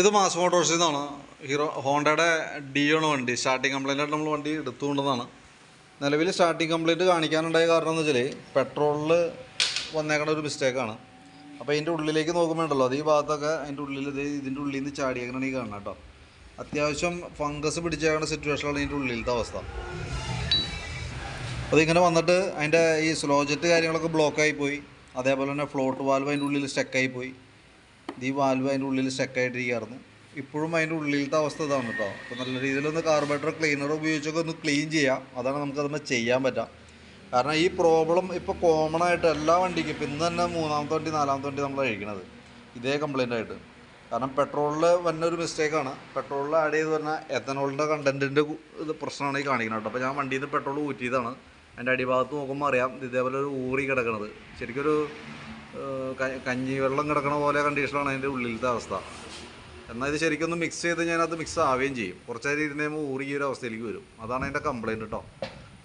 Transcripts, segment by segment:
ഇത് മാസ് മോട്ടോഴ്സിൽ നിന്നാണ് ഹീറോ ഹോണ്ടയുടെ ഡി ആണ് വണ്ടി സ്റ്റാർട്ടിങ് കംപ്ലൈന്റ് ആയിട്ട് നമ്മൾ വണ്ടി എടുത്തുകൊണ്ടതാണ്. നിലവിൽ സ്റ്റാർട്ടിങ് കംപ്ലൈന്റ് കാണിക്കാനുണ്ടായ കാരണം എന്ന് വെച്ചാൽ പെട്രോളിൽ വന്നേക്കണ ഒരു മിസ്റ്റേക്കാണ്. അപ്പോൾ ഇതിന്റെ ഉള്ളിലേക്ക് നോക്കുമ്പോൾ ഉണ്ടല്ലോ അത് ഈ ഭാഗത്തൊക്കെ അതിന്റെ ഉള്ളിൽ ഇത് ഇതിന്റെ ഉള്ളിൽ നിന്ന് ചാടിയേക്കണ ഈ കാണണം കേട്ടോ. അത്യാവശ്യം ഫംഗസ് പിടിച്ചേക്കണ സിറ്റുവേഷനാണ് ഇതിന്റെ ഉള്ളിലത്തെ അവസ്ഥ. അതിങ്ങനെ വന്നിട്ട് അതിന്റെ ഈ സ്ലോജറ്റ് കാര്യങ്ങളൊക്കെ ബ്ലോക്കായി പോയി അതേപോലെ തന്നെ ഫ്ലോട്ട് വാൽവ് അതിന്റെ ഉള്ളിൽ സ്റ്റക്കായി പോയി ഇത് ഈ വാൽവ് അതിന്റെ ഉള്ളിൽ സ്റ്റക്കായിട്ടിരിക്കുകയായിരുന്നു ഇപ്പോഴും അതിന്റെ ഉള്ളിലത്തെ അവസ്ഥ ഇതാണ് കേട്ടോ അപ്പോൾ നല്ല രീതിയിലൊന്ന് കാർബറേറ്റർ ക്ലീനർ ഉപയോഗിച്ചൊക്കെ ഒന്ന് ക്ലീൻ ചെയ്യാം. അതാണ് നമുക്കതൊന്ന് ചെയ്യാൻ പറ്റുക കാരണം ഈ പ്രോബ്ലം ഇപ്പോൾ കോമൺ ആയിട്ട് എല്ലാ വണ്ടിക്കും ഇപ്പം ഇന്ന് തന്നെ മൂന്നാമത്തെ വണ്ടി നാലാമത്തെ വണ്ടി നമ്മൾ കഴിക്കണത്. ഇതേ കംപ്ലൈന്റ് ആയിട്ട്. കാരണം പെട്രോളിൽ വന്ന ഒരു മിസ്റ്റേക്കാണ് പെട്രോളിൽ ആഡ് ചെയ്ത് പറഞ്ഞാൽ എത്തനോളിന്റെ കണ്ടന്റിന്റെ ഇത് പ്രശ്നമാണ് ഈ കാണിക്കുന്നത് കേട്ടോ അപ്പോൾ ഞാൻ വണ്ടിയിൽ നിന്ന് പെട്രോൾ ഊറ്റിയതാണ്. അതിന്റെ അടിഭാഗത്ത് നോക്കുമ്പോൾ അറിയാം ഇത് ഇതേപോലെ ഒരു ഊറി കിടക്കുന്നത് ശരിക്കൊരു കഞ്ഞി വെള്ളം കിടക്കണ പോലെ കണ്ടീഷനാണ് അതിന്റെ ഉള്ളിലത്തെ അവസ്ഥ. എന്നാൽ ഇത് ശരിക്കും ഒന്ന് മിക്സ് ചെയ്ത് ഞാനത് മിക്സ് ആവുകയും ചെയ്യും. കുറച്ച് നേരം ഇരുന്ന് കഴിയുമ്പോൾ ഊറി ഒരു അവസ്ഥയിലേക്ക് വരും. അതാണ് അതിന്റെ കംപ്ലയിന്റ് കേട്ടോ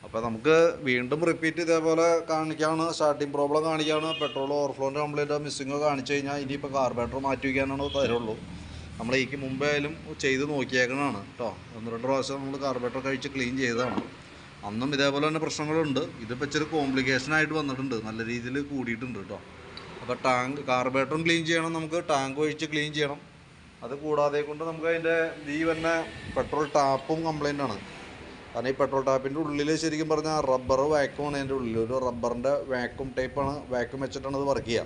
അപ്പോൾ നമുക്ക് വീണ്ടും റിപ്പീറ്റ് ഇതേപോലെ കാണിക്കാണ്. സ്റ്റാർട്ടിങ് പ്രോബ്ലം കാണിക്കാണ്. പെട്രോൾ ഓവർഫ്ലോന്റെ കംപ്ലയിന്റോ മിസ്സിങ്ങോ കാണിച്ചു കഴിഞ്ഞാൽ ഇനിയിപ്പോൾ കാർബറേറ്റർ മാറ്റി വയ്ക്കാനാണ് തരുള്ളൂ. നമ്മൾ ഈക്ക് മുമ്പായാലും ചെയ്ത് നോക്കിയേക്കണതാണ് കേട്ടോ ഒന്ന് രണ്ട് പ്രാവശ്യം നമ്മൾ കാർബറേറ്റർ കഴിച്ച് ക്ലീൻ ചെയ്തതാണ്. അന്നും ഇതേപോലെ തന്നെ പ്രശ്നങ്ങളുണ്ട്. ഇതിപ്പോൾ ഇച്ചിരി കോംപ്ലിക്കേഷൻ ആയിട്ട് വന്നിട്ടുണ്ട്. നല്ല രീതിയിൽ കൂടിയിട്ടുണ്ട് കേട്ടോ അപ്പോൾ ടാങ്ക് കാർബേറ്ററും ക്ലീൻ ചെയ്യണം നമുക്ക് ടാങ്ക് ഒഴിച്ച് ക്ലീൻ ചെയ്യണം. അത് കൂടാതെ കൊണ്ട് നമുക്ക് അതിന്റെ ഈ തന്നെ പെട്രോൾ ടാപ്പും കംപ്ലൈന്റ് ആണ്. കാരണം ഈ പെട്രോൾ ടാപ്പിന്റെ ഉള്ളിൽ ശരിക്കും പറഞ്ഞാൽ റബ്ബർ വാക്യൂമാണ് അതിന്റെ ഉള്ളിൽ ഒരു റബ്ബറിന്റെ വാക്യൂം ടൈപ്പാണ് വാക്യൂം വെച്ചിട്ടാണ് അത് വർക്ക് ചെയ്യുക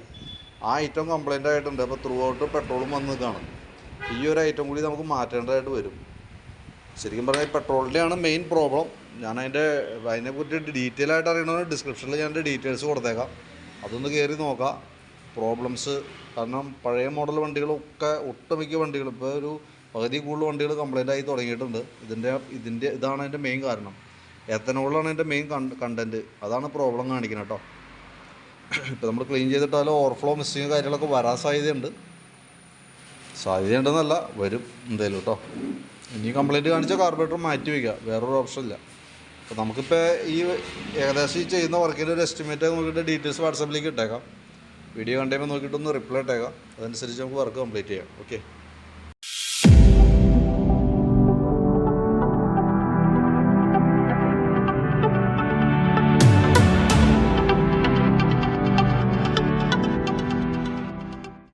ആ ഐറ്റം കംപ്ലൈന്റ് ആയിട്ടുണ്ട്. അപ്പോൾ ത്രൂ ഔട്ട് പെട്രോളും വന്ന് കാണും. ഈ ഒരു ഐറ്റം കൂടി നമുക്ക് മാറ്റേണ്ടതായിട്ട് വരും. ശരിക്കും പറഞ്ഞാൽ ഈ പെട്രോളിന്റെയാണ് മെയിൻ പ്രോബ്ലം ഞാൻ അതിന്റെ അതിനെക്കുറിച്ച് ഡീറ്റെയിൽ ആയിട്ട് അറിയണമെങ്കിൽ ഡിസ്ക്രിപ്ഷനിൽ ഞാൻ ഡീറ്റെയിൽസ് കൊടുത്തേക്കാം. അതൊന്ന് കയറി നോക്കാം. പ്രോബ്ലംസ് കാരണം പഴയ മോഡൽ വണ്ടികളൊക്കെ ഒട്ടുമിക്ക വണ്ടികൾ ഇപ്പോൾ ഒരു പകുതി കൂടുതൽ വണ്ടികൾ കംപ്ലൈന്റ് ആയി തുടങ്ങിയിട്ടുണ്ട്. ഇതിന്റെ ഇതിന്റെ ഇതാണ് അതിന്റെ മെയിൻ കാരണം. എത്തനോളാണ് അതിന്റെ മെയിൻ കണ്ടന്റ് അതാണ് പ്രോബ്ലം കാണിക്കുന്നത് കേട്ടോ. ഇപ്പോൾ നമ്മൾ ക്ലീൻ ചെയ്തിട്ടാലും ഓവർഫ്ലോ മിസ്സിങ് കാര്യങ്ങളൊക്കെ വരാൻ സാധ്യതയുണ്ട്. സാധ്യതയുണ്ടെന്നല്ല വരും എന്തായാലും കേട്ടോ. ഇനി കംപ്ലൈന്റ് കാണിച്ചാൽ കാർബറേറ്റർ മാറ്റി വയ്ക്കുക വേറൊരു ഓപ്ഷൻ ഇല്ല. അപ്പോൾ നമുക്കിപ്പോൾ ഈ ഏകദേശം ഈ ചെയ്യുന്ന വർക്കിന്റെ ഒരു എസ്റ്റിമേറ്റ് നമുക്ക് ഡീറ്റെയിൽസ് വാട്സാപ്പിലേക്ക് ഇട്ടേക്കാം. വീഡിയോ കണ്ടുമ്പോൾ നോക്കിയിട്ടൊന്ന് റിപ്ലൈ ഇട്ടേക്കാം. അതനുസരിച്ച് നമുക്ക് വർക്ക് കംപ്ലീറ്റ് ചെയ്യാം. ഓക്കെ